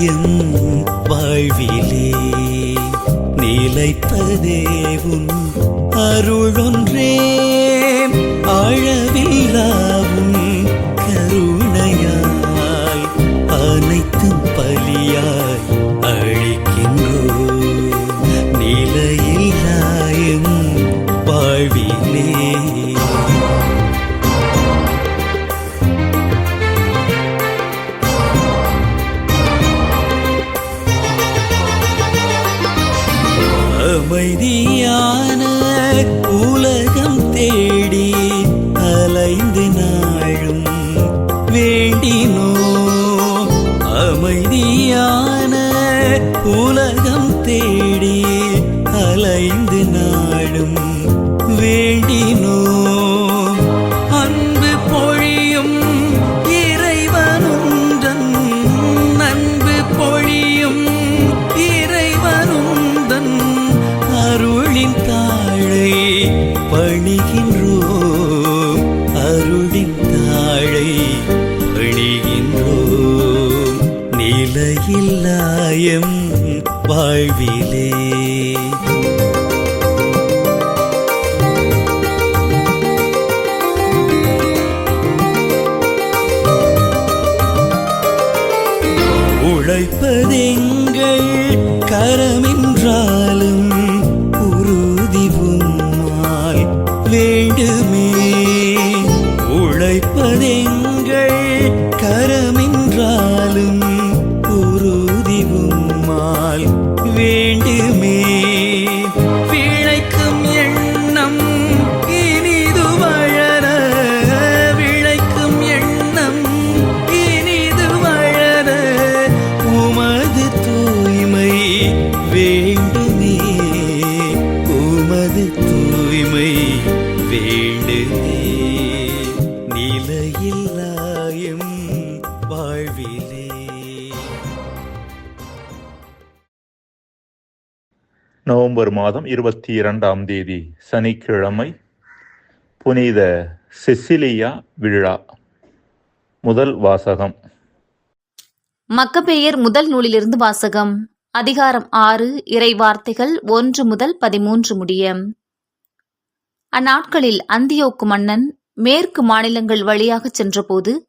நிலையில்லாயும் winner. உழைப்பதெங்கள் கரமென்றாலும் உமது தூய்மை வேண்டுமே. நிலையில்லாயும் வாழ்விலே. நவம்பர் மாதம் இருபத்தி இரண்டாம் தேதி சனிக்கிழமை புனித செசிலியா விழா முதல் வாசகம். மக்கபேயர் முதல் நூலிலிருந்து வாசகம். அதிகாரம் ஆறு இறைவார்த்தைகள் ஒன்று முதல் பதிமூன்று முடிய அந்நாட்களில் அந்தியோக்கு மன்னன் மேற்கு மாநிலங்கள் வழியாகச் சென்றபோது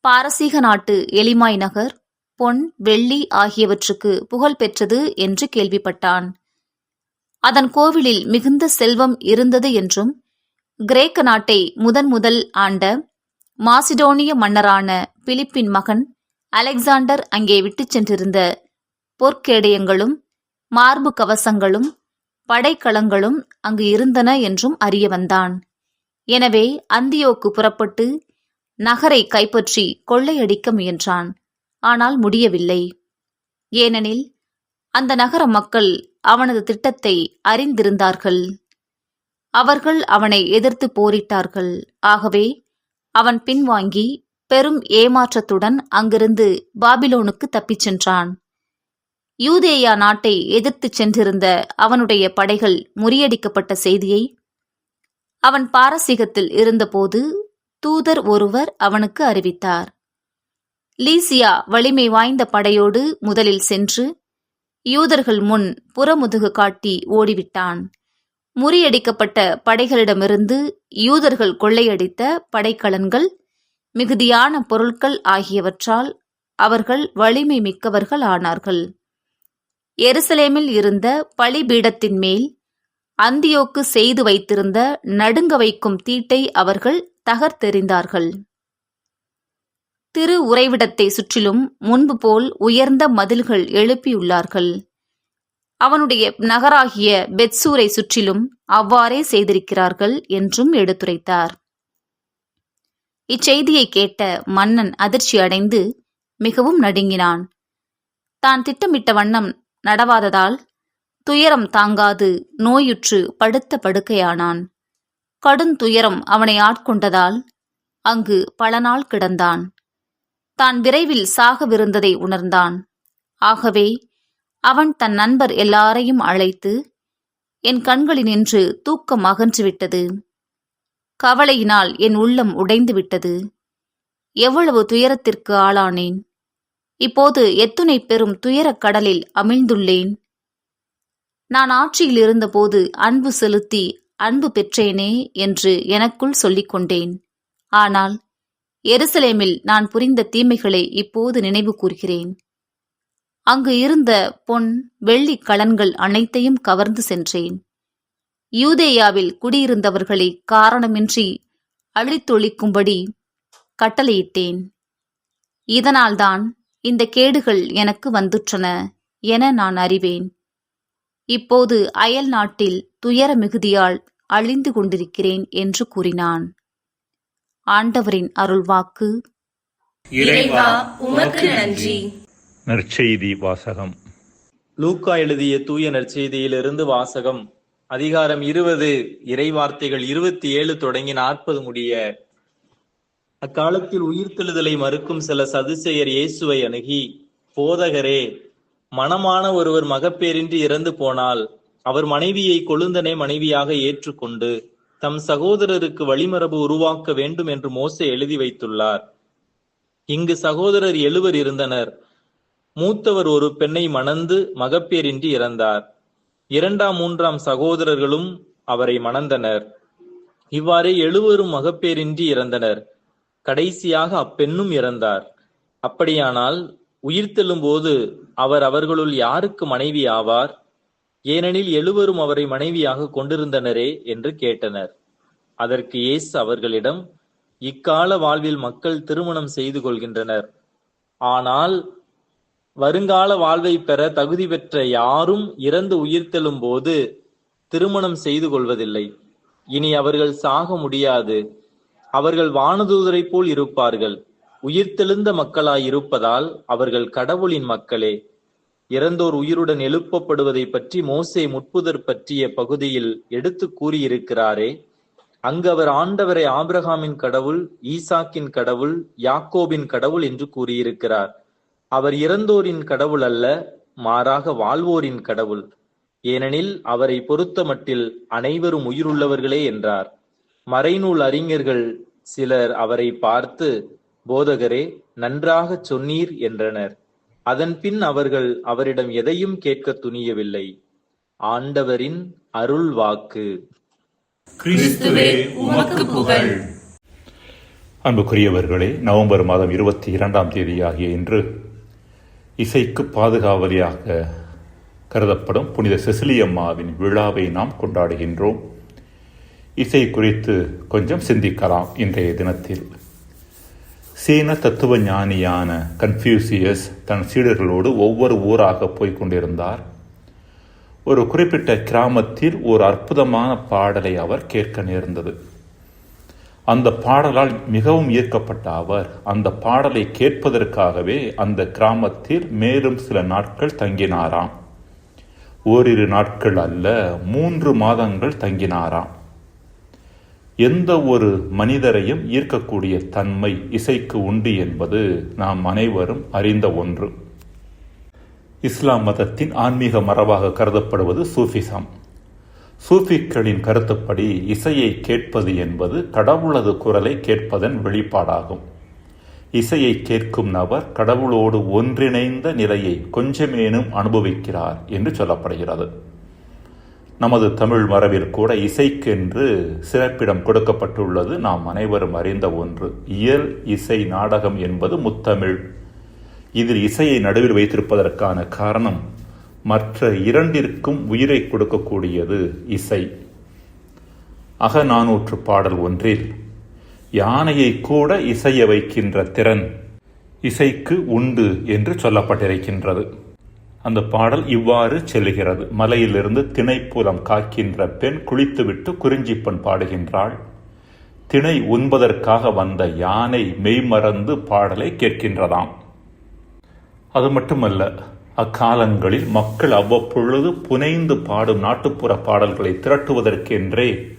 பாரசீக நாட்டு எலிமாய் நகர் பொன் வெள்ளி ஆகியவற்றுக்கு புகழ் பெற்றது என்று கேள்விப்பட்டான். அதன் கோவிலில் மிகுந்த செல்வம் இருந்தது என்றும் கிரேக்க நாட்டை முதன் முதல் ஆண்ட மாசிடோனிய மன்னரான பிலிப்பின் மகன் அலெக்சாண்டர் அங்கே விட்டுச் சென்றிருந்த பொற்கேடயங்களும் மார்பு கவசங்களும் படைக்கலங்களும் அங்கு இருந்தன என்றும் அறிய வந்தான். எனவே அந்தியோக்கு புறப்பட்டு நகரை கைப்பற்றி கொள்ளையடிக்க முயன்றான். ஆனால் முடியவில்லை. ஏனெனில் அந்த நகர மக்கள் அவனது திட்டத்தை அறிந்திருந்தார்கள். அவர்கள் அவனை எதிர்த்து போரிட்டார்கள். ஆகவே அவன் பின்வாங்கி பெரும் ஏமாற்றத்துடன் அங்கிருந்து பாபிலோனுக்கு தப்பிச் சென்றான். யூதேயா நாட்டை எதிர்த்துச் சென்றிருந்த அவனுடைய படைகள் முறியடிக்கப்பட்ட செய்தியை அவன் பாரசீகத்தில் இருந்தபோது தூதர் ஒருவர் அவனுக்கு அறிவித்தார். லீசியா வலிமை வாய்ந்த படையோடு முதலில் சென்று யூதர்கள் முன் புறமுதுகு காட்டி ஓடிவிட்டான். முறியடிக்கப்பட்ட படைகளிடமிருந்து யூதர்கள் கொள்ளையடித்த படைக்கலன்கள் மிகுதியான பொருட்கள் ஆகியவற்றால் அவர்கள் வலிமை மிக்கவர்கள் ஆனார்கள் எருசலேமில் இருந்த பலிபீடத்தின் மேல் அந்தியோக்கு செய்து வைத்திருந்த நடுங்க வைக்கும் தீட்டை அவர்கள் தகர்த்தெறிந்தார்கள். திரு உறைவிடத்தை சுற்றிலும் முன்பு போல் உயர்ந்த மதில்கள் எழுப்பியுள்ளார்கள். அவனுடைய நகராகிய பெட்சூரை சுற்றிலும் அவ்வாறே செய்திருக்கிறார்கள் என்றும் எடுத்துரைத்தார். இச்செய்தியை கேட்ட மன்னன் அதிர்ச்சி அடைந்து மிகவும் நடுங்கினான். தான் திட்டமிட்ட வண்ணம் நடவாததால் துயரம் தாங்காது நோயுற்று படுத்த படுக்கையானான். கடுந்துயரம் அவனை ஆட்கொண்டதால் அங்கு பல நாள் கிடந்தான். தான் விரைவில் சாகவிருந்ததை உணர்ந்தான். ஆகவே அவன் தன் நண்பர் எல்லாரையும் அழைத்து என் கண்களினின்று தூக்கம் அகன்றுவிட்டது. கவலையினால் என் உள்ளம் உடைந்து விட்டது எவ்வளவு துயரத்திற்கு ஆளானேன். இப்போது எத்துணை பெரும் துயரக் கடலில் அமிழ்ந்துள்ளேன். நான் ஆட்சியில் இருந்தபோது அன்பு செலுத்தி அன்பு பெற்றேனே என்று எனக்குள் சொல்லிக் கொண்டேன். ஆனால் எருசலேமில் நான் புரிந்த தீமைகளை இப்போது நினைவு கூர்கிறேன். அங்கு இருந்த பொன் வெள்ளி கலன்கள் அனைத்தையும் கவர்ந்து சென்றேன். யூதேயாவில் குடியிருந்தவர்களை காரணமின்றி அழித்தொழிக்கும்படி கட்டளையிட்டேன். இதனால்தான் இந்த கேடுகள் எனக்கு வந்துற்றன என நான் அறிவேன். இப்போது அயல் நாட்டில் துயர மிகுதியால் அழிந்து கொண்டிருக்கிறேன் என்று கூறினான். ஆண்டவரின் அருள்வாக்கு. இறைவா உமக்கு நன்றி. நற்செய்தி வாசகம். லூக்கா எழுதிய தூய நற்செய்தியிலிருந்து வாசகம். அதிகாரம் இருபது இறைவார்த்தைகள் இருபத்தி ஏழு தொடங்கி நாற்பது முடிய அக்காலத்தில் உயிர்த்தெழுதலை மறுக்கும் சில சதுசேயர் இயேசுவை அணுகி போதகரே மணமான ஒருவர் மகப்பேரின்றி இறந்து போனால் அவர் மனைவியை கொழுந்தனை மனைவியாக ஏற்றுக்கொண்டு தம் சகோதரருக்கு வழிமரபு உருவாக்க வேண்டும் என்று மோசே எழுதி வைத்துள்ளார். இங்கு சகோதரர் எழுவர் இருந்தனர். மூத்தவர் ஒரு பெண்ணை மணந்து மகப்பேரின்றி இறந்தார். இரண்டாம் மூன்றாம் சகோதரர்களும் அவரை மணந்தனர். இவ்வாறே எழுவரும் மகப்பேரின்றி இறந்தனர். கடைசியாக அப்பெண்ணும் இறந்தார். அப்படியானால் உயிர்த்தெழும்போது அவர் அவர்களுள் யாருக்கு மனைவி ஆவார்? ஏனெனில் எழுவரும் அவரை மனைவியாக கொண்டிருந்தனரே என்று கேட்டனர். அதற்கு இயேசு அவர்களிடம் இக்கால வாழ்வில் மக்கள் திருமணம் செய்து கொள்கின்றனர். ஆனால் வருங்கால வாழ்வை பெற தகுதி பெற்ற யாரும் இறந்து உயிர்த்தெழும் போது திருமணம் செய்து கொள்வதில்லை. இனி அவர்கள் சாக முடியாது. அவர்கள் வானதூதரைப் போல் இருப்பார்கள். உயிர்த்தெழுந்த மக்களாயிருப்பதால் அவர்கள் கடவுளின் மக்களே. இறந்தோர் உயிருடன் எழுப்பப்படுவதை பற்றி மோசே முட்புதர் பற்றிய பகுதியில் எடுத்து கூறியிருக்கிறாரே. அங்கு அவர் ஆண்டவரை ஆபிரகாமின் கடவுள் ஈசாக்கின் கடவுள் யாக்கோபின் கடவுள் என்று கூறியிருக்கிறார். அவர் இறந்தோரின் கடவுள் அல்ல மாறாக வாழ்வோரின் கடவுள். ஏனெனில் அவரை பொறுத்தமட்டில் அனைவரும் உயிருள்ளவர்களே என்றார். மறைநூல் அறிஞர்கள் சிலர் அவரை பார்த்து போதகரே நன்றாகச் சொன்னீர் என்றனர். அதன் பின் அவர்கள் அவரிடம் எதையும் கேட்க துணியவில்லை. ஆண்டவரின் அருள் வாக்கு கிறிஸ்துவே உமக்கு புகழ். அன்புக்குரியவர்களே நவம்பர் மாதம் இருபத்தி இரண்டாம் தேதி ஆகிய இன்று இசைக்கு பாதுகாவலியாக கருதப்படும் புனித செசிலியம்மாவின் விழாவை நாம் கொண்டாடுகின்றோம். இசை குறித்து கொஞ்சம் சிந்திக்கலாம் இன்றைய தினத்தில். சீன தத்துவ ஞானியான கன்ஃபியூசியஸ் தன் சீடர்களோடு ஒவ்வொரு ஊராக போய்க் கொண்டிருந்தார். ஒரு குறிப்பிட்ட கிராமத்தில் ஒரு அற்புதமான பாடலை அவர் கேட்க நேர்ந்தது. அந்த பாடலால் மிகவும் ஈர்க்கப்பட்ட அவர் அந்த பாடலை கேட்பதற்காகவே அந்த கிராமத்தில் மேலும் சில நாட்கள் தங்கினாராம். ஓரிரு நாட்கள் அல்ல மூன்று மாதங்கள் தங்கினாராம். எந்த ஒரு மனிதரையும் ஈர்க்கக்கூடிய தன்மை இசைக்கு உண்டு என்பது நாம் அனைவரும் அறிந்த ஒன்று. இஸ்லாம் மதத்தின் ஆன்மீக மரபாக கருதப்படுவது சூஃபிசம். சூஃபிக்களின் கருத்துப்படி இசையை கேட்பது என்பது கடவுளது குரலை கேட்பதன் வெளிப்பாடாகும். இசையை கேட்கும் நபர் கடவுளோடு ஒன்றிணைந்த நிலையை கொஞ்சமேனும் அனுபவிக்கிறார் என்று சொல்லப்படுகிறது. நமது தமிழ் மரபில் கூட இசைக்கென்று சிறப்பிடம் கொடுக்கப்பட்டுள்ளது. நாம் அனைவரும் அறிந்த ஒன்று இயல் இசை நாடகம் என்பது முத்தமிழ். இதில் இசையை நடுவில் வைத்திருப்பதற்கான காரணம் மற்ற இரண்டிற்கும் உயிரை கொடுக்கக்கூடியது இசை. அகநானூற்று பாடல் ஒன்றில் யானையை கூட இசைய வைக்கின்ற திறன் இசைக்கு உண்டு என்று சொல்லப்பட்டிருக்கின்றது. அந்த பாடல் இவ்வாறு செல்கிறது மலையிலிருந்து திணைப்புலம் காக்கின்ற பெண் குளித்துவிட்டு குறிஞ்சிப்பெண் பாடுகின்றாள். திணை உண்பதற்காக வந்த யானை மெய்மறந்து பாடலை கேட்கின்றதாம். அது மட்டுமல்ல அக்காலங்களில் மக்கள் அவ்வப்பொழுது புனைந்து பாடும் நாட்டுப்புற பாடல்களை திரட்டுவதற்கென்றே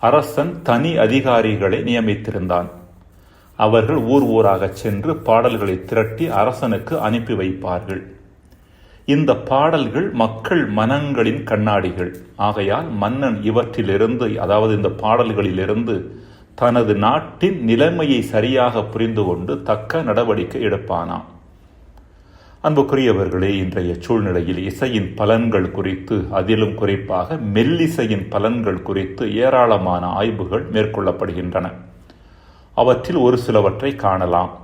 அரசன் தனி அதிகாரிகளை நியமித்திருந்தான். அவர்கள் ஊர் ஊராகச் சென்று பாடல்களை திரட்டி அரசனுக்கு அனுப்பி வைப்பார்கள். இந்த பாடல்கள் மக்கள் மனங்களின் கண்ணாடிகள். ஆகையால் மன்னன் இவற்றிலிருந்து அதாவது இந்த பாடல்களிலிருந்து தனது நாட்டின் நிலைமையை சரியாக புரிந்து கொண்டு தக்க நடவடிக்கை எடுப்பானாம். அன்புக்குரியவர்களே இன்றைய சூழ்நிலையில் இசையின் பலன்கள் குறித்து அதிலும் குறிப்பாக மெல்லிசையின் பலன்கள் குறித்து ஏராளமான ஆய்வுகள் மேற்கொள்ளப்படுகின்றன. அவற்றில் ஒரு சிலவற்றை காணலாம்.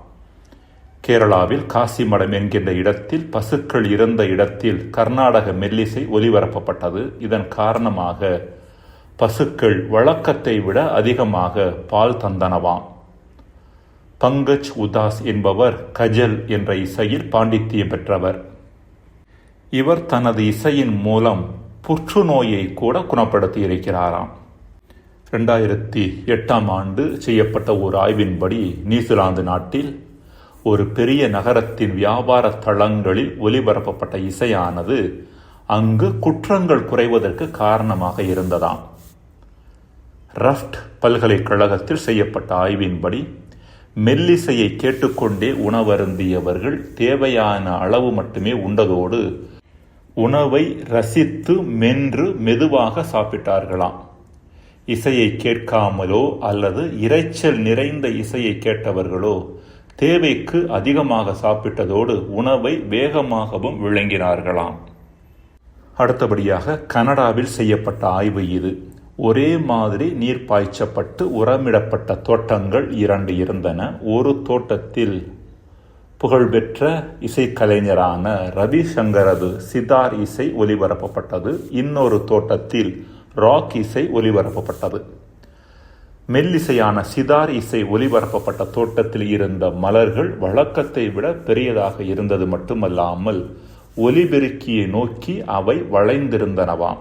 கேரளாவில் காசிமடம் என்கின்ற இடத்தில் பசுக்கள் இருந்த இடத்தில் கர்நாடக மெல்லிசை ஒலிபரப்பப்பட்டது. இதன் காரணமாக பசுக்கள் வழக்கத்தை விட அதிகமாக பால் தந்தனவாம். பங்கஜ் உதாஸ் என்பவர் கஜல் என்ற இசையில் பாண்டித்தியம் பெற்றவர். இவர் தனது இசையின் மூலம் புற்றுநோயை கூட குணப்படுத்தி இருக்கிறாராம் ரெண்டாயிரத்தி எட்டாம் ஆண்டு செய்யப்பட்ட ஒரு ஆய்வின்படி நியூசிலாந்து நாட்டில் ஒரு பெரிய நகரத்தின் வியாபார தளங்களில் ஒலிபரப்பப்பட்ட இசையானது அங்கு குற்றங்கள் குறைவதற்கு காரணமாக இருந்ததாம். ரஃப்ட் பல்கலைக்கழகத்தில் செய்யப்பட்ட ஆய்வின்படி மெல்லிசையை கேட்டுக்கொண்டே உணவருந்தியவர்கள் தேவையான அளவு மட்டுமே உண்டதோடு உணவை ரசித்து மென்று மெதுவாக சாப்பிட்டார்களாம். இசையை கேட்காமலோ அல்லது இரைச்சல் நிறைந்த இசையை கேட்டவர்களோ தேவைக்கு அதிகமாக சாப்பிட்டதோடு உணவை வேகமாகவும் விளங்கினார்களாம். அடுத்தபடியாக கனடாவில் செய்யப்பட்ட ஆய்வு இது. ஒரே மாதிரி நீர் பாய்ச்சப்பட்டு உரமிடப்பட்ட தோட்டங்கள் இரண்டு இருந்தன. ஒரு தோட்டத்தில் புகழ்பெற்ற இசைக்கலைஞரான ரவிசங்கரது சிதார் இசை ஒலிபரப்பப்பட்டது. இன்னொரு தோட்டத்தில் ராக் இசை ஒலிபரப்பப்பட்டது. மெல்லிசையான சிதார் இசை ஒலிபரப்பப்பட்ட தோட்டத்தில் இருந்த மலர்கள் வழக்கத்தை விட பெரியதாக இருந்தது மட்டுமல்லாமல் ஒலிபெருக்கியை நோக்கி அவை வளைந்திருந்தனவாம்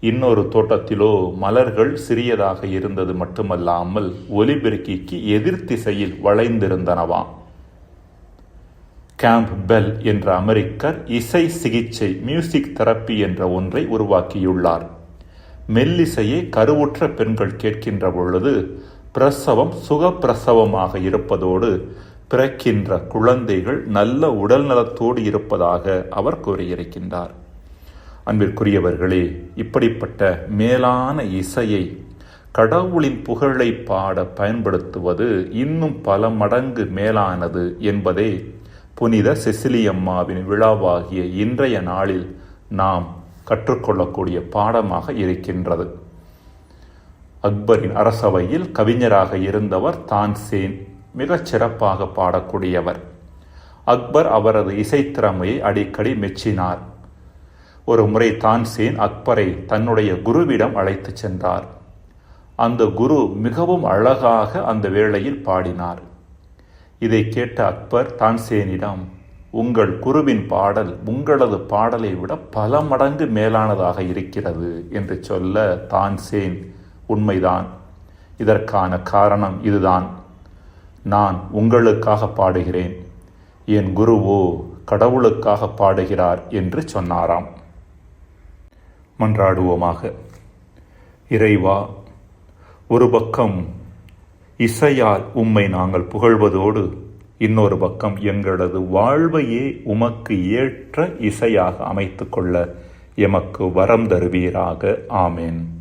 இன்னொரு தோட்டத்திலோ மலர்கள் சிறியதாக இருந்தது மட்டுமல்லாமல் ஒலிபெருக்கிக்கு எதிர் திசையில் வளைந்திருந்தனவாம் கேம்ப் பெல் என்ற அமெரிக்கர் இசை சிகிச்சை மியூசிக் தெரப்பி என்ற ஒன்றை உருவாக்கியுள்ளார். மெல்லிசையை கருவுற்ற பெண்கள் கேட்கின்ற பொழுது பிரசவம் சுகப்பிரசவமாக இருப்பதோடு பிறக்கின்ற குழந்தைகள் நல்ல உடல் நலத்தோடு இருப்பதாக அவர் கூறியிருக்கின்றார். அன்பிற்குரியவர்களே இப்படிப்பட்ட மேலான இசையை கடவுளின் புகழை பாட பயன்படுத்துவது இன்னும் பல மடங்கு மேலானது என்பதே புனித செசிலியம்மாவின் விழாவாகிய இன்றைய நாளில் நாம் கற்றுக்கொள்ளக்கூடிய பாடமாக இருக்கின்றது. அக்பரின் அரசவையில் கவிஞராக இருந்தவர் தான்சேன் மிகச் சிறப்பாக பாடக்கூடியவர். அக்பர் அவரது இசைத்திறமையை அடிக்கடி மெச்சினார். ஒரு முறை தான்சேன் அக்பரை தன்னுடைய குருவிடம் அழைத்துச் சென்றார். அந்த குரு மிகவும் அழகாக அந்த வேளையில் பாடினார். இதை கேட்ட அக்பர் தான்சேனிடம் உங்கள் குருவின் பாடல் உங்களது பாடலை விட பல மடங்கு மேலானதாக இருக்கிறது என்று சொல்ல தான்சேன் உண்மைதான். இதற்கான காரணம் இதுதான். நான் உங்களுக்காக பாடுகிறேன். என் குருவோ கடவுளுக்காக பாடுகிறார் என்று சொன்னாராம். மன்றாடுவோமாக. இறைவா ஒரு பக்கம் இசையால் உம்மை நாங்கள் புகழ்வதோடு இன்னொரு பக்கம் எங்களது வாழ்வையே உமக்கு ஏற்ற இசையாக அமைத்து கொள்ள எமக்கு வரம் தருவீராக. ஆமேன்.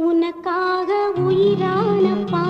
உனக்காக உயிரான பா